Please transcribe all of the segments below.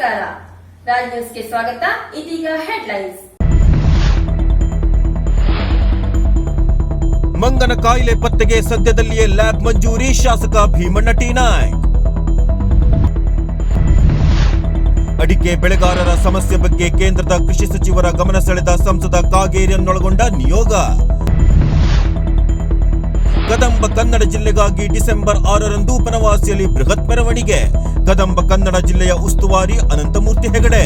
ರಾಜ್ ನ್ಯೂಸ್ಗೆ ಸ್ವಾಗತ. ಇದೀಗ ಹೆಡ್ಲೈನ್ಸ್. ಮಂಗನ ಕಾಯಿಲೆ ಪತ್ತೆಗೆ ಸದ್ಯದಲ್ಲಿಯೇ ಲ್ಯಾಬ್ ಮಂಜೂರಿ, ಶಾಸಕ ಭೀಮಣ್ಣ ಟಿ ನಾಯ್ಕ್. ಅಡಿಕೆ ಬೆಳೆಗಾರರ ಸಮಸ್ಯೆ ಬಗ್ಗೆ ಕೇಂದ್ರದ ಕೃಷಿ ಸಚಿವರ ಗಮನ ಸೆಳೆದ ಸಂಸದ ಕಾಗೇರಿಯನ್ನೊಳಗೊಂಡ ನಿಯೋಗ. ಕದಂಬ ಕನ್ನಡ ಜಿಲ್ಲೆಗಾಗಿ ಡಿಸೆಂಬರ್ ಆರರಂದು ಬನವಾಸಿಯಲ್ಲಿ ಬೃಹತ್ ಮೆರವಣಿಗೆ. ಕದಂಬ ಕನ್ನಡ ಜಿಲ್ಲೆಯ ಉಸ್ತುವಾರಿ ಅನಂತಮೂರ್ತಿ ಹೆಗಡೆ.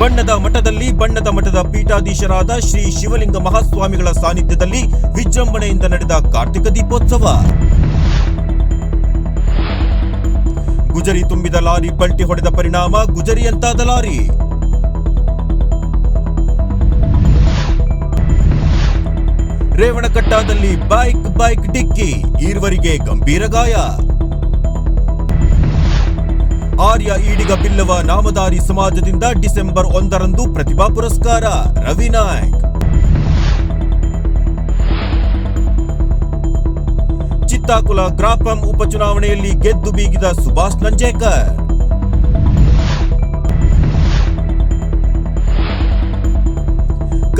ಬಣ್ಣದ ಮಠದಲ್ಲಿ ಬಣ್ಣದ ಮಠದ ಪೀಠಾಧೀಶರಾದ ಶ್ರೀ ಶಿವಲಿಂಗ ಮಹಾಸ್ವಾಮಿಗಳ ಸಾನ್ನಿಧ್ಯದಲ್ಲಿ ವಿಜೃಂಭಣೆಯಿಂದ ನಡೆದ ಕಾರ್ತಿಕ ದೀಪೋತ್ಸವ. ಗುಜರಿ ತುಂಬಿದ ಲಾರಿ ಪಲ್ಟಿ ಹೊಡೆದ ಪರಿಣಾಮ ಗುಜರಿಯಂತಾದ ಲಾರಿ. ರೇವಣಕಟ್ಟಾದಲ್ಲಿ ಬೈಕ್ ಬೈಕ್ ಡಿಕ್ಕಿ, ಈರ್ವರಿಗೆ ಗಂಭೀರ ಗಾಯ. ಆರ್ಯ ಈಡಿಗ ಬಿಲ್ಲವ ನಾಮಧಾರಿ ಸಮಾಜದಿಂದ ಡಿಸೆಂಬರ್ ಒಂದರಂದು ಪ್ರತಿಭಾ ಪುರಸ್ಕಾರ, ರವಿ ನಾಯ್ಕ. ಚಿತ್ತಾಕುಲ ಗ್ರಾಪಂ ಉಪಚುನಾವಣೆಯಲ್ಲಿ ಗೆದ್ದು ಬೀಗಿದ ಸುಭಾಷ್ ನಂಜೇಕರ್.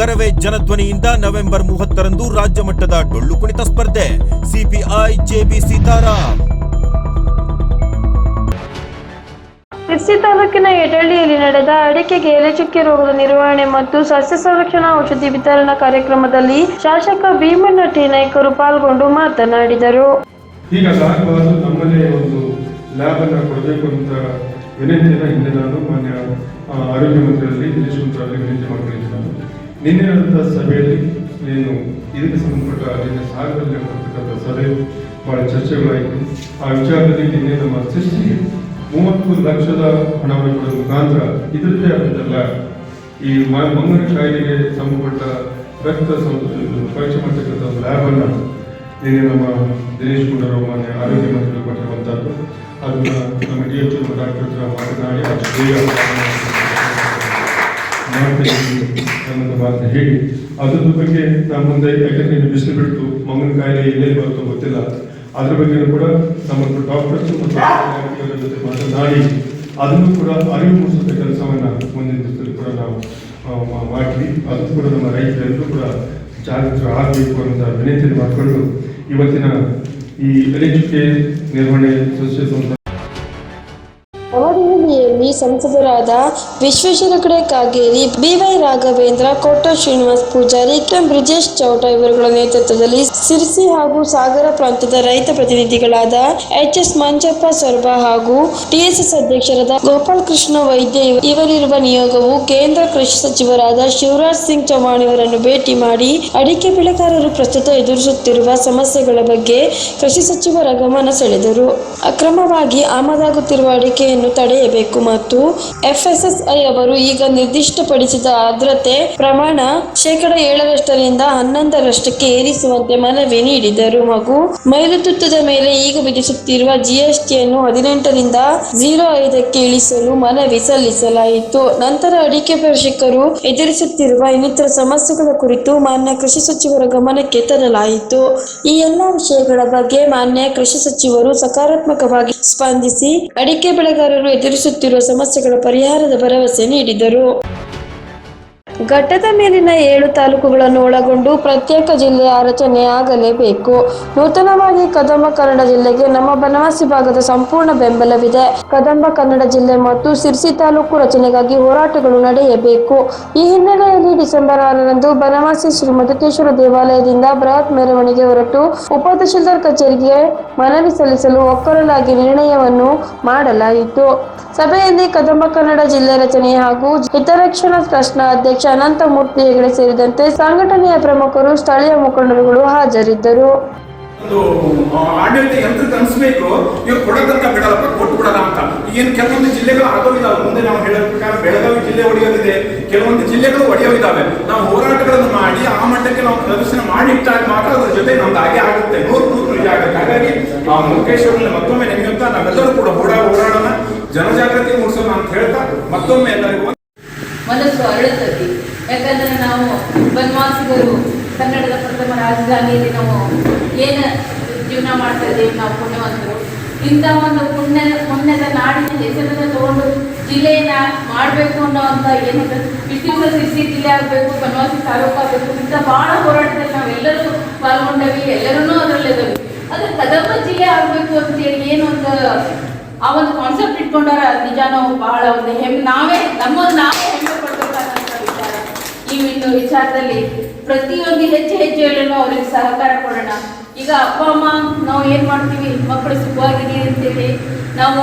ಕರವೇ ಜನಧ್ವನಿಯಿಂದ ನವೆಂಬರ್ ಮೂವತ್ತರಂದು ರಾಜ್ಯ ಮಟ್ಟದ ಡೊಳ್ಳು ಕುಣಿತ ಸ್ಪರ್ಧೆ. ಸಿಪಿಐ ಜೆಬಿ ಸೀತಾರಾಮ್ ಶಿರ್ಸಿ ತಾಲೂಕಿನ ಯಡಳ್ಳಿಯಲ್ಲಿ ನಡೆದ ಅಡಿಕೆಗೆ ಎಲೆಚುಕ್ಕೆ ರೋಗದ ನಿರ್ವಹಣೆ ಮತ್ತು ಸಸ್ಯ ಸಂರಕ್ಷಣಾ ಔಷಧಿ ವಿತರಣಾ ಕಾರ್ಯಕ್ರಮದಲ್ಲಿ ಶಾಸಕ ಭೀಮಣ್ಣ ಟಿ ನಾಯ್ಕರು ಪಾಲ್ಗೊಂಡು ಮಾತನಾಡಿದರು. ಹೀಗಾಗಬಾರ್ದು ನಮ್ಮಲ್ಲೇ ಒಂದು ಲ್ಯಾಬ್ ಅನ್ನ ಕೊಡಬೇಕು ಅಂತ ವಿನಂತಿಯನ್ನು ಹಿಂದೆ ನಾನು ಮಾನ್ಯ ಆರೋಗ್ಯ ಮಂತ್ರಿಯಲ್ಲಿ ವಿನಂತಿ ಮಾಡ್ಕೊಂಡಿದ್ದೆ ನಾನು ನಿನ್ನೆ ನಡೆದ ಸಭೆಯಲ್ಲಿ ನೀನು ಇದಕ್ಕೆ ಸಂಬಂಧಪಟ್ಟ ನಿನ್ನೆ ಸಾಗರದಲ್ಲಿ ನಡೆದಿರ್ತಕ್ಕಂಥ ಸಭೆ ಬಹಳ ಚರ್ಚೆಗಳಾಯಿತು. ಆ ವಿಚಾರದಲ್ಲಿ ನಿನ್ನೆ ನಮ್ಮ ಸೃಷ್ಟಿಗೆ ಮೂವತ್ತು ಲಕ್ಷದ ಹಣವನ್ನು ಕೊಡೋ ಮುಖಾಂತರ ಇದರದ್ದೇ ಆಗುತ್ತಲ್ಲ ಈ ಮಂಗನ ಕಾಯಿಲೆಗೆ ಸಂಬಂಧಪಟ್ಟ ರಕ್ತ ಸಂ- ಪರೀಕ್ಷೆ ಮಾಡ್ತಕ್ಕಂಥ ಒಂದು ಲ್ಯಾಬ್ ಅನ್ನ ನಿನ್ನೆ ನಮ್ಮ ದಿನೇಶ್ ಗುಂಡೂರಾವ್ ಮಾನ್ಯ ಆರೋಗ್ಯ ಮಂತ್ರಿಗಳು ಕೊಟ್ಟಿರುವಂತಹದ್ದು ಅದನ್ನು ನಮ್ಮ ಡಿ ಎಚ್ ಡಾಕ್ಟರ್ ಹತ್ರ ಮಾತನಾಡಿ ಅನ್ನೋದು ಹೇಳಿ ಅದ್ರ ಬಗ್ಗೆ ನಮ್ಮ ಮುಂದೆ ಯಾಕಂದ್ರೆ ಬಿಸಿಲು ಬಿಟ್ಟು ಮಂಗನ ಕಾಯಿಲೆ ಎಲ್ಲೇ ಬರುತ್ತೋ ಗೊತ್ತಿಲ್ಲ ಅದ್ರ ಬಗ್ಗೆ ಕೂಡ ನಮ್ಮ ಡಾಕ್ಟರ್ಸ್ ಮತ್ತು ಜೊತೆ ಮಾತನಾಡಿ ಅದನ್ನು ಕೂಡ ಅರಿವು ಮೂಡಿಸುವಂತ ಕೆಲಸವನ್ನ ಮುಂದಿನ ದಿವಸದಲ್ಲಿ ಕೂಡ ನಾವು ಮಾಡಿ ಅದು ಕೂಡ ನಮ್ಮ ರೈತರೆಲ್ಲರೂ ಕೂಡ ಜಾಗೃತರು ಆಗಬೇಕು ಅಂತ ವಿನಂತಿ ಮಾಡಿಕೊಂಡು ಇವತ್ತಿನ ಈ ಎಲೆಚುಕೆ ನಿರ್ವಹಣೆ ಸಸ್ಯ ಸಂಸ್ಥೆ ಸಂಸದರಾದ ವಿಶ್ವೇಶ್ವರ ಕಡೆ ಕಾಗೇರಿ ಬಿವೈ ರಾಘವೇಂದ್ರ, ಕೋಟ ಶ್ರೀನಿವಾಸ್ ಪೂಜಾರಿ, ಕೆ ಬ್ರಿಜೇಶ್ ಚೌಟ ಇವರುಗಳ ನೇತೃತ್ವದಲ್ಲಿ ಸಿರ್ಸಿ ಹಾಗೂ ಸಾಗರ ಪ್ರಾಂತ್ಯದ ರೈತ ಪ್ರತಿನಿಧಿಗಳಾದ ಎಚ್ ಎಸ್ ಮಂಜಪ್ಪ ಸೊರಬ ಹಾಗೂ ಟಿಎಸ್ಎಸ್ ಅಧ್ಯಕ್ಷರಾದ ಗೋಪಾಲ್ ಕೃಷ್ಣ ವೈದ್ಯ ಇವರಿರುವ ನಿಯೋಗವು ಕೇಂದ್ರ ಕೃಷಿ ಸಚಿವರಾದ ಶಿವರಾಜ್ ಸಿಂಗ್ ಚೌಹಾಣ್ ಇವರನ್ನು ಭೇಟಿ ಮಾಡಿ ಅಡಿಕೆ ಬೆಳೆಗಾರರು ಪ್ರಸ್ತುತ ಎದುರಿಸುತ್ತಿರುವ ಸಮಸ್ಯೆಗಳ ಬಗ್ಗೆ ಕೃಷಿ ಸಚಿವರ ಗಮನ ಸೆಳೆದರು. ಅಕ್ರಮವಾಗಿ ಆಮದಾಗುತ್ತಿರುವ ಅಡಿಕೆಯನ್ನು ತಡೆಯಬೇಕು ಮತ್ತು ಎಫ್ಎಸ್ಎಸ್ಐ ಅವರು ಈಗ ನಿರ್ದಿಷ್ಟಪಡಿಸಿದ ಆರ್ದ್ರತೆ ಪ್ರಮಾಣ ಶೇಕಡ ಏಳರಷ್ಟರಿಂದ ಹನ್ನೊಂದರಷ್ಟಕ್ಕೆ ಏರಿಸುವಂತೆ ಮನವಿ ನೀಡಿದರು. ಹಾಗೂ ಮೈಲುತುತ್ತದ ಮೇಲೆ ಈಗ ವಿಧಿಸುತ್ತಿರುವ ಜಿಎಸ್ಟಿಯನ್ನು ಹದಿನೆಂಟರಿಂದ ಜೀರೋ ಐದಕ್ಕೆ ಇಳಿಸಲು ಮನವಿ ಸಲ್ಲಿಸಲಾಯಿತು. ನಂತರ ಅಡಿಕೆ ಕೃಷಿಕರು ಎದುರಿಸುತ್ತಿರುವ ಇನ್ನಿತರ ಸಮಸ್ಯೆಗಳ ಕುರಿತು ಮಾನ್ಯ ಕೃಷಿ ಸಚಿವರ ಗಮನಕ್ಕೆ ತರಲಾಯಿತು. ಈ ಎಲ್ಲಾ ವಿಷಯಗಳ ಬಗ್ಗೆ ಮಾನ್ಯ ಕೃಷಿ ಸಚಿವರು ಸಕಾರಾತ್ಮಕವಾಗಿ ಸ್ಪಂದಿಸಿ ಅಡಿಕೆ ಬೆಳೆಗಾರರು ಎದುರಿಸುತ್ತಿರುವ ಸಮಸ್ಯೆಗಳ ಪರಿಹಾರದ ಭರವಸೆ ನೀಡಿದರು. ಘಟ್ಟದ ಮೇಲಿನ ಏಳು ತಾಲೂಕುಗಳನ್ನು ಒಳಗೊಂಡು ಪ್ರತ್ಯೇಕ ಜಿಲ್ಲೆಯ ರಚನೆಯಾಗಲೇಬೇಕು ನೂತನವಾಗಿ ಕದಂಬ ಕನ್ನಡ ಜಿಲ್ಲೆಗೆ ನಮ್ಮ ಬನವಾಸಿ ಭಾಗದ ಸಂಪೂರ್ಣ ಬೆಂಬಲವಿದೆ. ಕದಂಬ ಕನ್ನಡ ಜಿಲ್ಲೆ ಮತ್ತು ಸಿರ್ಸಿ ತಾಲೂಕು ರಚನೆಗಾಗಿ ಹೋರಾಟಗಳು ನಡೆಯಬೇಕು. ಈ ಹಿನ್ನೆಲೆಯಲ್ಲಿ ಡಿಸೆಂಬರ್ ಆರರಂದು ಬನವಾಸಿ ಶ್ರೀ ಮಧುಕೇಶ್ವರ ದೇವಾಲಯದಿಂದ ಬೃಹತ್ ಮೆರವಣಿಗೆ ಹೊರಟು ಉಪತಹಶೀಲ್ದಾರ್ ಕಚೇರಿಗೆ ಮನವಿ ಸಲ್ಲಿಸಲು ಒಕ್ಕರಲಾಗಿ ನಿರ್ಣಯವನ್ನು ಮಾಡಲಾಯಿತು. ಸಭೆಯಲ್ಲಿ ಕದಂಬ ಕನ್ನಡ ಜಿಲ್ಲೆ ರಚನೆ ಹಾಗೂ ಹಿತರಕ್ಷಣಾ ಟ್ರಸ್ಟ್ನ ಅಧ್ಯಕ್ಷ ಅನಂತಮೂರ್ತಿ ಹೆಗಡೆ ಸೇರಿದಂತೆ ಸಂಘಟನೆಯ ಪ್ರಮುಖರು ಸ್ಥಳೀಯ ಮುಖಂಡರುಗಳು ಹಾಜರಿದ್ದರು. ಆಡಳಿತ ಯಂತ್ರ ಅನಿಸ್ಬೇಕು ಇವ್ರು ಕೊಡೋದಂತ ಬಿಡಲ್ಲಪ್ಪ ಕೊಟ್ಟು ಬಿಡೋಣ ಅಂತ. ಏನು ಕೆಲವೊಂದು ಜಿಲ್ಲೆಗಳು ಆಗೋವಿದಾವೆ ಮುಂದೆ ನಾವು ಹೇಳೋ ಪ್ರಕಾರ ಬೆಳಗಾವಿ ಜಿಲ್ಲೆ ಒಡೆಯೋದಿದೆ. ಕೆಲವೊಂದು ಜಿಲ್ಲೆಗಳು ಒಡೆಯೋವಿದಾವೆ ನಾವು ಹೋರಾಟಗಳನ್ನು ಮಾಡಿ, ಆ ಮಟ್ಟಕ್ಕೆ ನಾವು ಪ್ರದರ್ಶನ ಮಾಡಿ ಇಟ್ಟಾಗ ಮಾತ್ರ ಅದ್ರ ಜೊತೆ ನಮ್ದು ಹಾಗೆ ಆಗುತ್ತೆ. ನೂರು ನೂರು ನಿಜ ಆಗುತ್ತೆ ಹಾಗಾಗಿ ಆ ಮುಖೇಶ್ವರನಲ್ಲಿ ಮತ್ತೊಮ್ಮೆ ನೆನೆಯುತ್ತಾ ನಾವೆಲ್ಲರೂ ಕೂಡ ಓಡಾಡೋಣ ಜನಜಾಗೃತಿ ಮೂಡಿಸೋಣ ಅಂತ ಹೇಳ್ತಾ ಮತ್ತೊಮ್ಮೆ ಎಲ್ಲರಿಗೂ ಮನಸ್ಸು ಅರಳುತ್ತದೆ. ಯಾಕಂದ್ರೆ ನಾವು ಬನ್ವಾಸಿಗರು ಕನ್ನಡದ ಪ್ರಥಮ ರಾಜಧಾನಿಯಲ್ಲಿ ನಾವು ಏನು ಜೀವನ ಮಾಡ್ತಾ ಇದ್ದೀವಿ ನಾವು ಪುಣ್ಯವಂತರು. ಇಂಥ ಒಂದು ಪುಣ್ಯ, ಪುಣ್ಯದ ನಾಡಿನ ಹೆಸರನ್ನು ತಗೊಂಡು ಜಿಲ್ಲೆಯನ್ನ ಮಾಡಬೇಕು ಅಂತ ಏನು ವಿಷ್ಣುಪುರ ಸಿರ್ಸಿ ಜಿಲ್ಲೆ ಆಗಬೇಕು ಬನವಾಸಿ ತಾಲೂಕು ಆಗಬೇಕು, ಇಂಥ ಬಹಳ ಹೋರಾಟದಲ್ಲಿ ನಾವೆಲ್ಲರೂ ಪಾಲ್ಗೊಂಡವಿ ಎಲ್ಲರೂ ಅದರಲ್ಲಿದ್ದೀವಿ ಅದು ಕದಂಬ ಜಿಲ್ಲೆ ಆಗಬೇಕು ಅಂತೇಳಿ ಏನು ಒಂದು ಆ ಒಂದು ಕಾನ್ಸೆಪ್ಟ್ ಇಟ್ಕೊಂಡಾರ ನಿಜಾನೋ ಬಹಳ ಒಂದು ಹೆಮ್ಮೆ. ನಾವೇ ನಮ್ಮ ನಾವೇ ಹೆಮ್ಮೆ ಪಡ್ಬೇಕಾದಂತ ವಿಚಾರ. ಈ ಒಂದು ವಿಚಾರದಲ್ಲಿ ಪ್ರತಿಯೊಂದು ಹೆಜ್ಜೆ ಹೆಜ್ಜೆಯಲ್ಲೂ ಅವ್ರಿಗೆ ಸಹಕಾರ ಕೊಡೋಣ. ಈಗ ಅಪ್ಪ, ಅಮ್ಮ, ನಾವು ಏನು ಮಾಡ್ತೀವಿ? ಮಕ್ಕಳು ಸುಖವಾಗಿರಿ ಅಂತೇಳಿ ನಾವು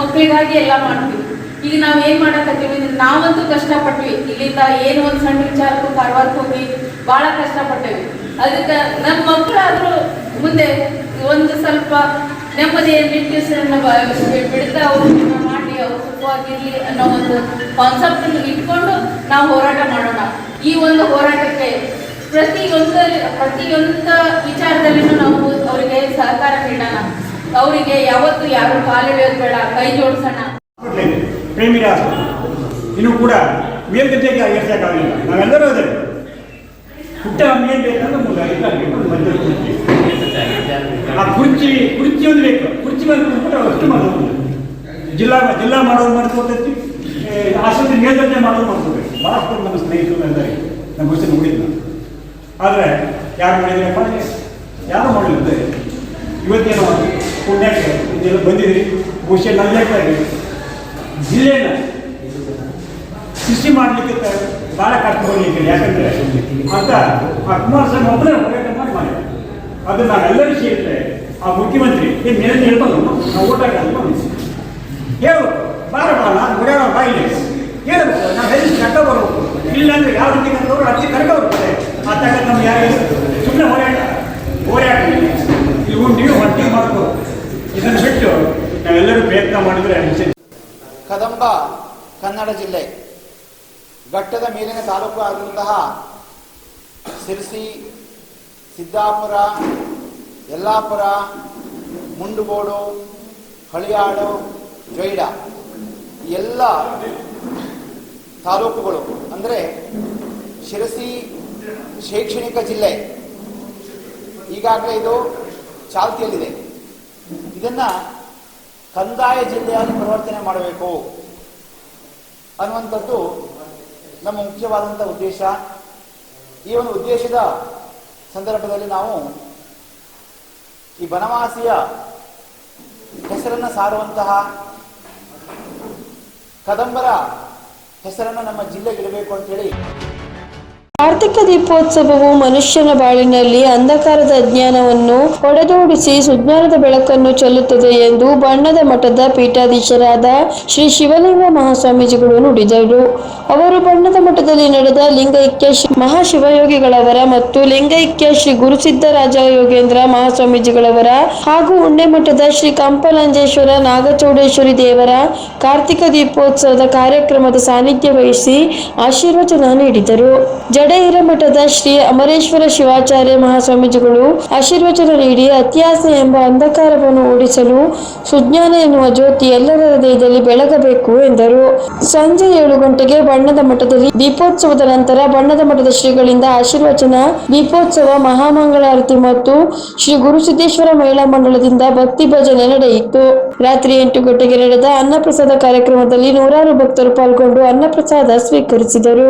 ಮಕ್ಕಳಿಗಾಗಿ ಎಲ್ಲ ಮಾಡ್ತೀವಿ. ಈಗ ನಾವು ಏನು ಮಾಡಕತ್ತೀವಿ? ನಾವಂತೂ ಕಷ್ಟಪಟ್ವಿ. ಇಲ್ಲಿಂದ ಏನು ಒಂದು ಸಣ್ಣ ವಿಚಾರಕ್ಕೂ ಕಾರವಾರಕ್ಕೆ ಹೋಗಿ ಬಹಳ ಕಷ್ಟಪಟ್ಟೇವಿ. ಅದಕ್ಕೆ ನಮ್ಮ ಮಕ್ಕಳಾದರೂ ಮುಂದೆ ಒಂದು ಸ್ವಲ್ಪ ನೆಮ್ಮದಿಯ ನಿಟ್ಟಿಸನ್ನ ಬಿಡ್ತಾ ಅವರು ಮಾಡಿ ಅವ್ರು ಸುಖವಾಗಿರಲಿ ಅನ್ನೋ ಒಂದು ಕಾನ್ಸೆಪ್ಟ್ ಇಟ್ಕೊಂಡು ನಾವು ಹೋರಾಟ ಮಾಡೋಣ. ಈ ಒಂದು ಹೋರಾಟಕ್ಕೆ ಪ್ರತಿಯೊಂದ ಪ್ರತಿಯೊಂದ ವಿಚಾರದಲ್ಲಿನೂ ನಾವು ಅವರಿಗೆ ಸಹಕಾರ ನೀಡೋಣ. ಅವರಿಗೆ ಯಾವತ್ತು ಯಾರು ಕಾಲಿಡೋದು ಬೇಡ ಕೈ ಜೋಡಿಸೋಣ. ಪ್ರೇಮಿರ, ಇನ್ನೂ ಕೂಡ ಮೇಲ್ಗದ್ದೆಗೆ ಆಗಿರ್ಸಕ್ಕಾಗಲಿಲ್ಲ ನಾವೆಲ್ಲರೂ ಅದೇ. ಪುಟ್ಟ ಮೇಲ್. ಬೇಕಂದ್ರೆ ಆ ಕುರ್ಚಿ ಕುರ್ಚಿ ಒಂದು ಬೇಕು. ಕುರ್ಚಿ ಮೇಲೆ ಮಾಡೋದು ಜಿಲ್ಲಾ ಜಿಲ್ಲಾ ಮಾಡೋದು ಮಾಡ್ಕೊತೈತಿ ಆಸ್ಪತ್ರೆ ಮೇಲ್ದರ್ಜೆ ಮಾಡೋರು ಮಾಡ್ಕೋಬೇಕು ಭಾಳಷ್ಟು ನಮ್ಮ ಸ್ನೇಹಿತರು ಎಲ್ಲರಿ ನಮ್ಮ ವಿಷಯ ನೋಡಿಲ್ಲ. ಆದರೆ ಯಾರು ಮಾಡಿದ್ರಪ್ಪ? ಅಂದ್ರೆ ಯಾರು ಅದೇ? ಇವತ್ತೇನೋ ಪುಣ್ಯಕ್ಕೆ ಇದೆಲ್ಲ ಬಂದಿದ್ರಿ. ಬಹುಶಃ ನಲ್ಲಾಗಿ ಜಿಲ್ಲೆನ ಸೃಷ್ಟಿ ಮಾಡಲಿಕ್ಕೆ ಭಾಳ ಕಷ್ಟ ಬರಲಿಕ್ಕೆ ಯಾಕಂದ್ರೆ ಅಂತ ಆ ಕುಮಾರಸ್ವಾಮಿ ಒಬ್ಬರೇ ಅದು ನಾವೆಲ್ಲರೂ ಸೇರಿದ್ರೆ ಆ ಮುಖ್ಯಮಂತ್ರಿ ಏನು ಮೇಲೆ ಹೇಳ್ಬೋದು ನಾವು ಓಟ್ ಹಾಕಲ್ಲ ಹೇಳು, ಬಾರ ಬಾಲ ಗುಡಿಯಾಗ ಬಾಯಿಲಿ. ಹೇಳ್ಬೇಕು ನಾವು ಹೆಲ್ತ್ ಕರ್ಕ ಬರ್ಬೇಕು ಇಲ್ಲ ಅಂದ್ರೆ ಯಾವ ರೀತಿ ಕರ್ಕೊಂಡು ಅತಿ ಕರ್ಕ ಬರ್ತಾರೆ ಆ ತಕ್ಕ ನಮ್ಗೆ ಯಾರು ಸುಮ್ಮನೆ ಹೋರಾಟ. ಹೋರಾಟ ಇವು ನೀವು ಹೊಟ್ಟೆ ಮಾಡ್ಕೋ. ಇದನ್ನು ಬಿಟ್ಟು ನಾವೆಲ್ಲರೂ ಪ್ರಯತ್ನ ಮಾಡಿದ್ರೆ ಕದಂಬ, ಕನ್ನಡ ಜಿಲ್ಲೆ. ಘಟ್ಟದ ಮೇಲಿನ ತಾಲೂಕು ಆಗಿರುವಂತಹ ಸಿರಸಿ ಸಿದ್ದಾಪುರ, ಯಲ್ಲಾಪುರ, ಮುಂಡುಗೋಡು ಹಳಿಯಾಡು ಜೈಡ ಎಲ್ಲ ತಾಲೂಕುಗಳು, ಅಂದರೆ ಶಿರಸಿ ಶೈಕ್ಷಣಿಕ ಜಿಲ್ಲೆ. ಈಗಾಗಲೇ ಇದು ಚಾಲ್ತಿಯಲ್ಲಿದೆ. ಇದನ್ನು ಕಂದಾಯ ಜಿಲ್ಲೆಯಾಗಿ ಪರಿವರ್ತನೆ ಮಾಡಬೇಕು ಅನ್ನುವಂಥದ್ದು ನಮ್ಮ ಮುಖ್ಯವಾದಂಥ ಉದ್ದೇಶ. ಈ ಒಂದು ಉದ್ದೇಶದ ಸಂದರ್ಭದಲ್ಲಿ ನಾವು ಈ ಬನವಾಸಿಯ ಹೆಸರನ್ನು ಸಾರುವಂತಹ ಕದಂಬರ ಹೆಸರನ್ನು ನಮ್ಮ ಜಿಲ್ಲೆಗಿಡಬೇಕು ಅಂತೇಳಿ ಕಾರ್ತಿಕ ದೀಪೋತ್ಸವವು ಮನುಷ್ಯನ ಬಾಳಿನಲ್ಲಿ ಅಂಧಕಾರದ ಅಜ್ಞಾನವನ್ನು ಹೊಡೆದೋಡಿಸಿ ಸುಜ್ಞಾನದ ಬೆಳಕನ್ನು ಚೆಲ್ಲುತ್ತದೆ ಎಂದು ಬಣ್ಣದ ಮಠದ ಪೀಠಾಧೀಶರಾದ ಶ್ರೀ ಶಿವಲಿಂಗ ಮಹಾಸ್ವಾಮೀಜಿಗಳು ನುಡಿದರು. ಅವರು ಬಣ್ಣದ ಮಠದಲ್ಲಿ ನಡೆದ ಲಿಂಗೈಕ್ಯ ಮಹಾಶಿವಯೋಗಿಗಳವರ ಮತ್ತು ಲಿಂಗೈಕ್ಯ ಶ್ರೀ ಗುರುಸಿದ್ದರಾಜ ಯೋಗೇಂದ್ರ ಮಹಾಸ್ವಾಮೀಜಿಗಳವರ ಹಾಗೂ ಉಣ್ಣೆ ಮಠದ ಶ್ರೀ ಕಂಪಲಂಜೇಶ್ವರ ನಾಗಚೌಡೇಶ್ವರಿ ದೇವರ ಕಾರ್ತಿಕ ದೀಪೋತ್ಸವದ ಕಾರ್ಯಕ್ರಮದ ಸಾನ್ನಿಧ್ಯ ವಹಿಸಿ ಆಶೀರ್ವಚನ ನೀಡಿದರು. ಜಡೇಹಿರ ಮಠದ ಶ್ರೀ ಅಮರೇಶ್ವರ ಶಿವಾಚಾರ್ಯ ಮಹಾಸ್ವಾಮೀಜಿಗಳು ಆಶೀರ್ವಚನ ನೀಡಿ ಅತ್ಯಾಸ ಎಂಬ ಅಂಧಕಾರವನ್ನು ಓಡಿಸಲು ಸುಜ್ಞಾನ ಎನ್ನುವ ಜ್ಯೋತಿ ಎಲ್ಲರ ಹೃದಯದಲ್ಲಿ ಬೆಳಗಬೇಕು ಎಂದರು. ಸಂಜೆ ಏಳು ಗಂಟೆಗೆ ಬಣ್ಣದ ಮಠದಲ್ಲಿ ದೀಪೋತ್ಸವದ ನಂತರ ಬಣ್ಣದ ಮಠದ ಶ್ರೀಗಳಿಂದ ಆಶೀರ್ವಚನ, ದೀಪೋತ್ಸವ, ಮಹಾಮಂಗಳಾರತಿ ಮತ್ತು ಶ್ರೀ ಗುರುಸಿದ್ದೇಶ್ವರ ಮಹಿಳಾ ಮಂಡಳದಿಂದ ಭಕ್ತಿ ಭಜನೆ ನಡೆಯಿತು. ರಾತ್ರಿ ಎಂಟು ಗಂಟೆಗೆ ನಡೆದ ಅನ್ನಪ್ರಸಾದ ಕಾರ್ಯಕ್ರಮದಲ್ಲಿ ನೂರಾರು ಭಕ್ತರು ಪಾಲ್ಗೊಂಡು ಅನ್ನಪ್ರಸಾದ ಸ್ವೀಕರಿಸಿದರು.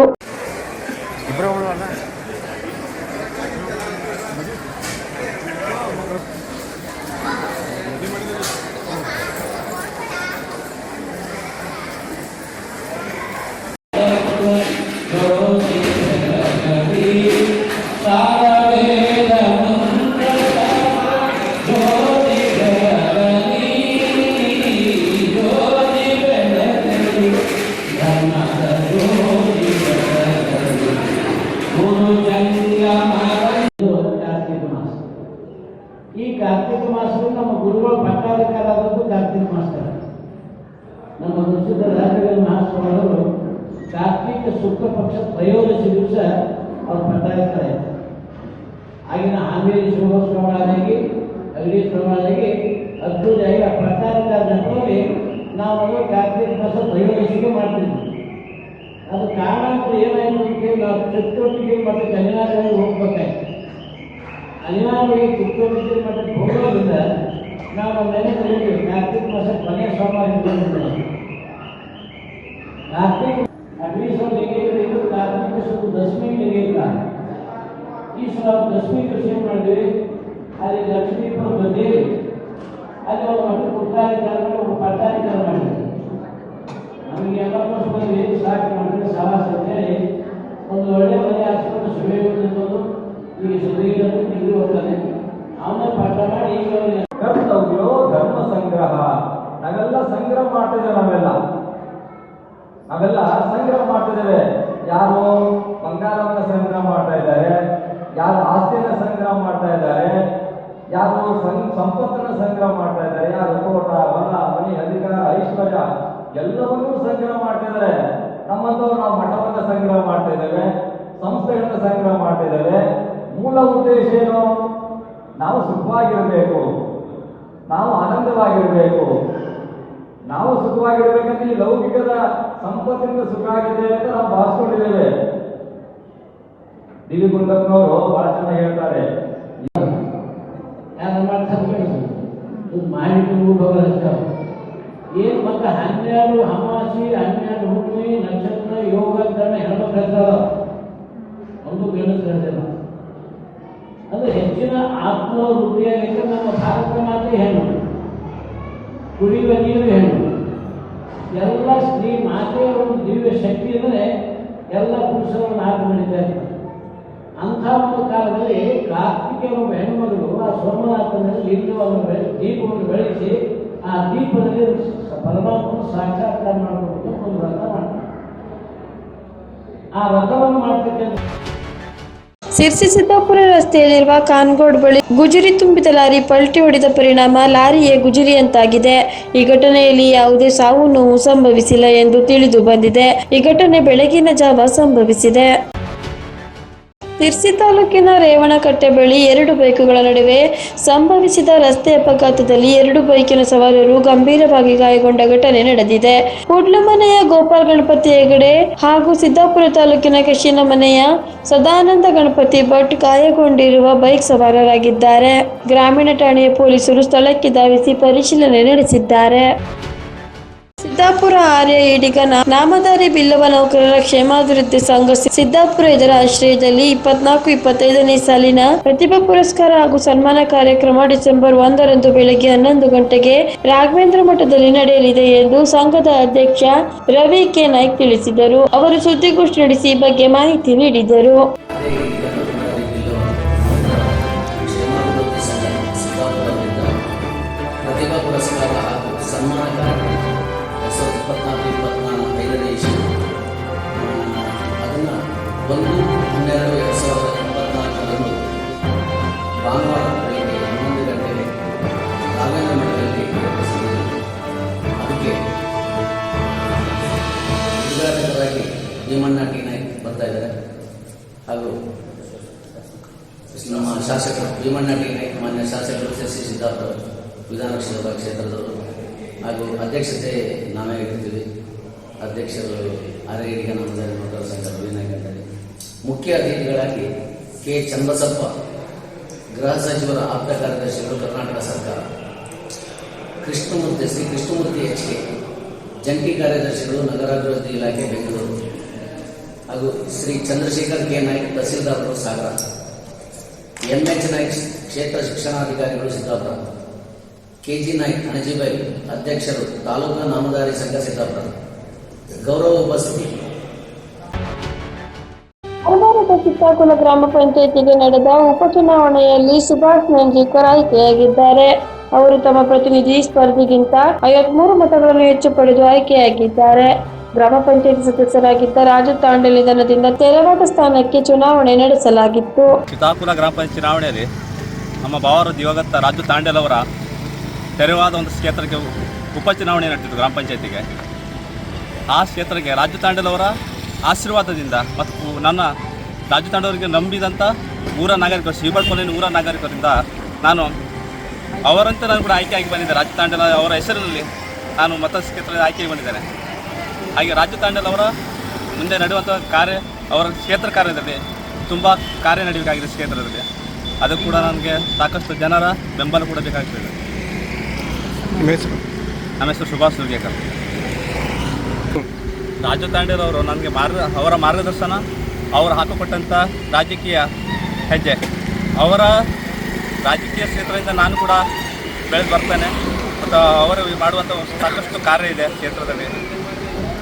ಈ ಕಾರ್ತಿಕ ಮಾಸದಲ್ಲಿ ನಮ್ಮ ಗುರುಗಳು ಪಟ್ಟಾಧಿಕಾರದದ್ದು ಕಾರ್ತಿಕ ಮಾಸ ನಮ್ಮ ಪ್ರಸಿದ್ಧ ರಾಜಗಳ ಮಹಾಸ್ವಾಮಿಗಳು ಕಾರ್ತಿಕ ಶುಕ್ಲ ಪಕ್ಷ ತ್ರಯೋದಶಿ ಅದ್ಭುತ ಅದ್ಭುತವಾಗಿ ಆ ಪಟ್ಟಾಧಿಕಾರ ನೆನಪಲ್ಲಿ ನಾವು ಕಾರ್ತಿಕ ಮಾಸ ತ್ರಯೋದಶಿಗೆ ಮಾಡ್ತಿದ್ವಿ. ಅದು ಕಾರಣ ಏನಾಯ್ತು ಅಂತ ಕೇಳಿ ನಾವು ಚತುರ್ಥಿಗೆ ಮತ್ತು ಕನ್ಯಾಕುಮಾರಿ ಹೋಗ್ಬೇಕಾಯ್ತು. ಅನಿವಾರ್ಯವಾಗಿ ಚಿತ್ರದುರ್ಗ ಮತ್ತು ಹೋಗೋದ್ರಿಂದ ನಾವು ನೆನೆದಲ್ಲಿ ಕಾರ್ತಿಕ್ ಮಾಸ ಕೊನೆಯ ಸೋಮವಾರ ಕಾರ್ತಿಕ್ ಒಂದು ಇದು ಕಾರ್ತಿಕ ದಶಮಿ ಈ ಸಲ ದಶಮಿ ಕೃಷಿ ಮಾಡಿದ್ವಿ అది లక్ష్మీపురం దేవి అది ఒక మట్టి పుట్టానికి ఒక పట్టానికి అనమాట ಇದ್ದೇವೆ ಸಂಸ್ಥೆಗಳನ್ನ ಸಂಗ್ರಹ ಮಾಡ್ತಾ ಮೂಲ ಉದ್ದೇಶ ಏನು? ನಾವು ಸುಖವಾಗಿರಬೇಕು. ನಾವು ಆನಂದವಾಗಿರಬೇಕು. ನಾವು ಸುಖವಾಗಿರ್ಬೇಕಂದ್ರೆ ಈ ಲೌಕಿಕದ ಸಂಪತ್ತಿನಿಂದ ಸುಖ ಆಗಿದೆ ಅಂತ ನಾವು ಭಾವಿಸ್ಕೊಂಡಿದ್ದೇವೆ. ವಿ ಗುಂಡಪ್ಪನವರು ಬಹಳ ಚೆನ್ನಾಗಿ ಹೇಳ್ತಾರೆ. ಯಾರು ಮಾಡಿಟ್ಟು ಊಟಗಳಷ್ಟ ಏನು ಮತ್ತೆ ಹನ್ನೆರಡು ಅಮಾಸಿ, ಹನ್ನೆರಡು ಹುಣ್ಣಿ ನಕ್ಷತ್ರ, ಯೋಗ ಕರ್ಣ ಹೆಣ್ಮಕ್ಳು ಹೇಳ್ತಾರ ಒಂದು ಹೇಳ್ತಿಲ್ಲ ಅದು ಹೆಚ್ಚಿನ ಆತ್ಮ ವೃದ್ಧಿಯಾಗಿದ್ದರೆ ನಮ್ಮ ಭಾರತ ಮಾತ್ರ ಹೆಣ್ಣು. ಕುಡಿಯುವ ನೀರು ಹೆಣ್ಣು. ಎಲ್ಲ ಸ್ತ್ರೀ ಮಾತೆಯ ಒಂದು ದಿವ್ಯ ಶಕ್ತಿ ಅಂದರೆ ಎಲ್ಲ ಪುರುಷರನ್ನು ನಾಲ್ಕು ಮಾಡಿದ್ದಾರೆ ಅಂಥ ಒಂದು ಕಾಲದಲ್ಲಿ ಕಾರ್ತಿಕೆ ಒಬ್ಬ ಹೆಣ್ಣುಮಗಳು ಆ ಸೋಮನಾಥನಲ್ಲಿ ಲಿಂಗವನ್ನು ಬೆಳೆ, ದೀಪವನ್ನು ಬೆಳೆಸಿ ಆ ದೀಪದಲ್ಲಿ ಪರಮಾತ್ಮನ ಸಾಕ್ಷಾತ್ಕಾರ ಮಾಡಬೇಕು ಒಂದು ವ್ರತ ಮಾಡ್ತಾರೆ. ಆ ವ್ರತವನ್ನು ಮಾಡ್ತಕ್ಕಂಥ ಸಿರ್ಸಿ ಸಿದ್ದಾಪುರ ರಸ್ತೆಯಲ್ಲಿರುವ ಕಾನ್ಗೋಡ್ ಬಳಿ ಗುಜರಿ ತುಂಬಿದ ಲಾರಿ ಪಲ್ಟಿ ಹೊಡೆದ ಪರಿಣಾಮ ಲಾರಿಯೇ ಗುಜರಿಯಂತಾಗಿದೆ ಈ ಘಟನೆಯಲ್ಲಿ ಯಾವುದೇ ಸಾವು ನೋವು ಸಂಭವಿಸಿಲ್ಲ ಎಂದು ತಿಳಿದು ಬಂದಿದೆ. ಈ ಘಟನೆ ಬೆಳಗಿನ ಜಾವ ಸಂಭವಿಸಿದೆ. ಸಿರ್ಸಿ ತಾಲೂಕಿನ ರೇವಣಕಟ್ಟೆ ಬಳಿ ಎರಡು ಬೈಕುಗಳ ನಡುವೆ ಸಂಭವಿಸಿದ ರಸ್ತೆ ಅಪಘಾತದಲ್ಲಿ ಎರಡು ಬೈಕಿನ ಸವಾರರು ಗಂಭೀರವಾಗಿ ಗಾಯಗೊಂಡ ಘಟನೆ ನಡೆದಿದೆ. ಕುಡ್ಲಮನೆಯ ಗೋಪಾಲ್ ಗಣಪತಿ ಹೆಗಡೆ ಹಾಗೂ ಸಿದ್ದಾಪುರ ತಾಲೂಕಿನ ಕೃಷಿನ ಮನೆಯ ಸದಾನಂದ ಗಣಪತಿ ಭಟ್ ಗಾಯಗೊಂಡಿರುವ ಬೈಕ್ ಸವಾರರಾಗಿದ್ದಾರೆ. ಗ್ರಾಮೀಣ ಠಾಣೆಯ ಪೊಲೀಸರು ಸ್ಥಳಕ್ಕೆ ಧಾವಿಸಿ ಪರಿಶೀಲನೆ ನಡೆಸಿದ್ದಾರೆ. ಸಿದ್ದಾಪುರ ಆರ್ಯ ಈಡಿಗ ನಾಮಧಾರಿ ಬಿಲ್ಲವ ನೌಕರರ ಕ್ಷೇಮಾಭಿವೃದ್ಧಿ ಸಂಘ ಸಿದ್ದಾಪುರ ಇದರ ಆಶ್ರಯದಲ್ಲಿ ಇಪ್ಪತ್ನಾಲ್ಕು, ಇಪ್ಪತ್ತೈದನೇ ಸಾಲಿನ ಪ್ರತಿಭಾ ಪುರಸ್ಕಾರ ಹಾಗೂ ಸನ್ಮಾನ ಕಾರ್ಯಕ್ರಮ ಡಿಸೆಂಬರ್ ಒಂದರಂದು ಬೆಳಗ್ಗೆ ಹನ್ನೊಂದು ಗಂಟೆಗೆ ರಾಘವೇಂದ್ರ ಮಠದಲ್ಲಿ ನಡೆಯಲಿದೆ ಎಂದು ಸಂಘದ ಅಧ್ಯಕ್ಷ ರವಿ ಕೆ. ನಾಯ್ಕ್ ತಿಳಿಸಿದರು. ಅವರು ಸುದ್ದಿಗೋಷ್ಠಿ ನಡೆಸಿ ಈ ಬಗ್ಗೆ ಮಾಹಿತಿ ನೀಡಿದರು. ಶಾಸಕರು ಭೀಮಣ್ಣ ಟಿ ನಾಯ್ಕ್ ಮಾನ್ಯ ಶಾಸಕರು ಸಿ ಸಿದ್ದಾಪುರ ವಿಧಾನಸಭಾ ಕ್ಷೇತ್ರದವರು ಹಾಗೂ ಅಧ್ಯಕ್ಷತೆ ನಾವೇ ಇರ್ತೀವಿ ಅಧ್ಯಕ್ಷರು ಆರೇಡಿಗ ನಮ್ಮದಾರಿ ಮಕ್ಕಳ ಸಂಘ ವಿನಾಯಕ ಅಂತೇಳಿ ಮುಖ್ಯ ಅತಿಥಿಗಳಾಗಿ ಕೆ. ಚಂಬಸಪ್ಪ ಗೃಹ ಸಚಿವರ ಆಪ್ತ ಕಾರ್ಯದರ್ಶಿಗಳು ಕರ್ನಾಟಕ ಸರ್ಕಾರ, ಕೃಷ್ಣಮೂರ್ತಿ ಶ್ರೀ ಕೃಷ್ಣಮೂರ್ತಿ ಎಚ್ ಕೆ, ಜಂಟಿ ಕಾರ್ಯದರ್ಶಿಗಳು ನಗರಾಭಿವೃದ್ಧಿ ಇಲಾಖೆ ಬೆಂಗಳೂರು ಹಾಗೂ ಶ್ರೀ ಚಂದ್ರಶೇಖರ್ ಕೆ. ನಾಯ್ಕ್ ತಹಸೀಲ್ದಾರರು ಸಾಗರ. ಎಂ ಎಚ್ ನಾಯ್ಕ್ ಕ್ಷೇತ್ರ ಶಿಕ್ಷಣಾಧಿಕಾರಿಗಳು ಸಿದ್ದಾಪುರ. ಕೆ ಜಿ ನಾಯ್ಕ್, ಅಣಜಿಬಾಯಿ, ಅಧ್ಯಕ್ಷರು ತಾಲೂಕು ನಾಮದಾರಿ ಸಂಘ ಸಿದ್ದಾಪುರ. ಗೌರವ ಉಪಸ್ಥಿತಿ. ಚಿತ್ತಾಕುಲ ಗ್ರಾಮ ಪಂಚಾಯಿತಿಗೆ ನಡೆದ ಉಪಚುನಾವಣೆಯಲ್ಲಿ ಸುಭಾಷ್ ನಂಜೀಕರ್ ಆಯ್ಕೆಯಾಗಿದ್ದಾರೆ ಅವರು ತಮ್ಮ ಪ್ರತಿನಿಧಿ ಸ್ಪರ್ಧಿಗಿಂತ ಐವತ್ಮೂರು ಮತಗಳನ್ನು ಹೆಚ್ಚು ಪಡೆದು ಆಯ್ಕೆಯಾಗಿದ್ದಾರೆ. ಗ್ರಾಮ ಪಂಚಾಯತ್ ಸದಸ್ಯರಾಗಿದ್ದ ರಾಜು ತಾಂಡಲ್ ನಿಧನದಿಂದ ತೆರವಾದ ಸ್ಥಾನಕ್ಕೆ ಚುನಾವಣೆ ನಡೆಸಲಾಗಿತ್ತು. ಚಿತ್ತಾಪುರ ಗ್ರಾಮ ಪಂಚಾಯತ್ ಚುನಾವಣೆಯಲ್ಲಿ ನಮ್ಮ ಭಾವರು ದಿವಂಗತ ರಾಜು ತಾಂಡೇಲ್ ಅವರ ತೆರವಾದ ಒಂದು ಕ್ಷೇತ್ರಕ್ಕೆ ಉಪಚುನಾವಣೆ ನಡೆದಿತ್ತು ಗ್ರಾಮ ಪಂಚಾಯತಿಗೆ. ಆ ಕ್ಷೇತ್ರಕ್ಕೆ ರಾಜು ತಾಂಡೇಲ್ ಅವರ ಆಶೀರ್ವಾದದಿಂದ ಮತ್ತು ನನ್ನ ರಾಜು ತಾಂಡವರಿಗೆ ನಂಬಿದಂಥ ಊರ ನಾಗರಿಕರು, ಶ್ರೀಬಳ್ ಊರ ನಾಗರಿಕರಿಂದ ನಾನು ಅವರಂತೆ ನಾನು ಕೂಡ ಆಯ್ಕೆ ಆಗಿ ಬಂದಿದ್ದೆ. ರಾಜು ತಾಂಡೇಲ್ ಅವರ ಹೆಸರಿನಲ್ಲಿ ನಾನು ಮತ ಕ್ಷೇತ್ರದಲ್ಲಿ ಆಯ್ಕೆ ಬಂದಿದ್ದೇನೆ. ಹಾಗೆ ರಾಜ್ಯ ತಾಂಡಲವರ ಅವರ ಮುಂದೆ ನಡೆಯುವಂಥ ಕಾರ್ಯ ಅವರ ಕ್ಷೇತ್ರ ಕಾರ್ಯದಲ್ಲಿ ತುಂಬ ಕಾರ್ಯ ನಡೆಯಬೇಕಾಗಿದೆ ಕ್ಷೇತ್ರದಲ್ಲಿ. ಅದು ಕೂಡ ನನಗೆ ಸಾಕಷ್ಟು ಜನರ ಬೆಂಬಲ ಕೂಡ ಬೇಕಾಗ್ತದೆ. ನಿಮ್ಮ ಹೆಸರು? ನಮ್ಮ ಹೆಸರು ಸುಭಾಷ್ ಸುರ್ಗೇಕರ್ ರಾಜು ತಾಂಡೇಲ್ ಅವರು ನನಗೆ ಮಾರ್ಗ ಅವರ ಮಾರ್ಗದರ್ಶನ ಅವರು ಹಾಕಿಕೊಟ್ಟಂಥ ರಾಜಕೀಯ ಹೆಜ್ಜೆ. ಅವರ ರಾಜಕೀಯ ಕ್ಷೇತ್ರದಿಂದ ನಾನು ಕೂಡ ಬೆಳೆದು ಬರ್ತೇನೆ. ಮತ್ತು ಅವರು ಮಾಡುವಂಥ ಸಾಕಷ್ಟು ಕಾರ್ಯ ಇದೆ ಕ್ಷೇತ್ರದಲ್ಲಿ.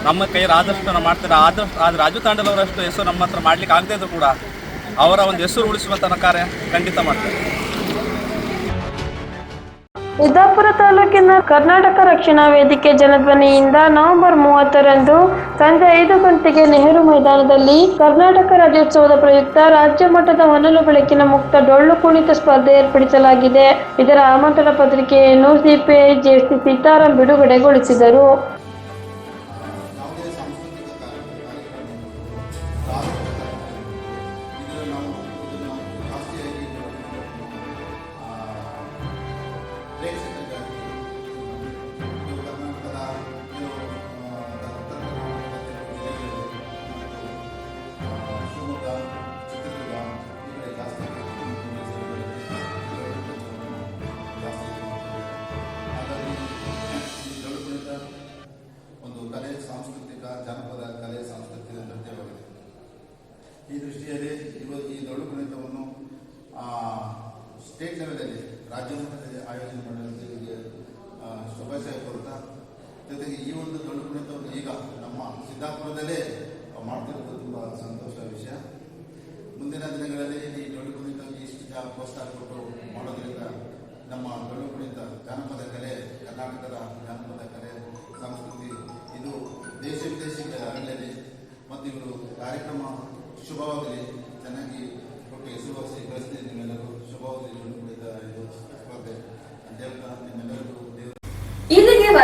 ನಮ್ಮ ಕೈಯಲ್ಲಿ ಆದಷ್ಟು ನಾವು ಮಾಡ್ತೇನೆ ಆದಷ್ಟು ಆದರೆ ರಾಜು ತಾಂಡಲವರಷ್ಟು ಹೆಸರು ನಮ್ಮ ಹತ್ರ ಮಾಡ್ಲಿಕ್ಕೆ ಆಗದೇ ಇದ್ರು ಕೂಡ ಅವರ ಒಂದು ಹೆಸರು ಉಳಿಸುವಂತಹ ಕಾರ್ಯ ಖಂಡಿತ ಮಾಡ್ತಾರೆ. ಸಿದ್ದಾಪುರ ತಾಲೂಕಿನ ಕರ್ನಾಟಕ ರಕ್ಷಣಾ ವೇದಿಕೆ ಜನಧ್ವನಿಯಿಂದ ನವೆಂಬರ್ ಮೂವತ್ತರಂದು ಸಂಜೆ ಐದು ಗಂಟೆಗೆ ನೆಹರು ಮೈದಾನದಲ್ಲಿ ಕರ್ನಾಟಕ ರಾಜ್ಯೋತ್ಸವದ ಪ್ರಯುಕ್ತ ರಾಜ್ಯ ಮಟ್ಟದ ಹೊನಲು ಬೆಳಕಿನ ಮುಕ್ತ ಡೊಳ್ಳು ಕುಣಿತ ಸ್ಪರ್ಧೆ ಏರ್ಪಡಿಸಲಾಗಿದೆ. ಇದರ ಆಮಂತ್ರಣ ಪತ್ರಿಕೆಯನ್ನು ಸಿಪಿಐ ಜೆಸಿ ಸೀತಾರಾಂ ಬಿಡುಗಡೆಗೊಳಿಸಿದರು. ಸಿದ್ದಾಪುರದಲ್ಲೇ ಮಾಡ್ತಿರೋದು ತುಂಬ ಸಂತೋಷದ ವಿಷಯ. ಮುಂದಿನ ದಿನಗಳಲ್ಲಿ ಈ ಡೊಳ್ಳು ಕುಣಿತ ಇಷ್ಟು ಜಾ ಪ್ರೋತ್ಸಾಹ ಕೊಟ್ಟು ಮಾಡೋದ್ರಿಂದ ನಮ್ಮ ಡೊಳ್ಳು ಕುಣಿತ ಜಾನಪದ ಕಲೆ, ಕರ್ನಾಟಕದ ಜಾನಪದ ಕಲೆ, ಸಂಸ್ಕೃತಿ, ಇದು ದೇಶ ವಿದೇಶಕ್ಕೆ ಅರಳಲಿ ಮತ್ತು ಇವರು ಕಾರ್ಯಕ್ರಮ ಶುಭವಾಗಲಿ. ಚೆನ್ನಾಗಿ ಕೊಟ್ಟು ಹೆಸರುವಾಸಿ ಕಳಿಸ್ತೀನಿ ನಿಮ್ಮೆಲ್ಲರೂ ಶುಭವಾಗಲಿ ಡೊಳ್ಳು ಕುಣಿತ ಇದು ಸ್ಪರ್ಧೆ ಅಂತ ಹೇಳ್ತಾ ನಿಮ್ಮೆಲ್ಲರಿಗೂ ದೇವರು ಇಲ್ಲಿಗೆ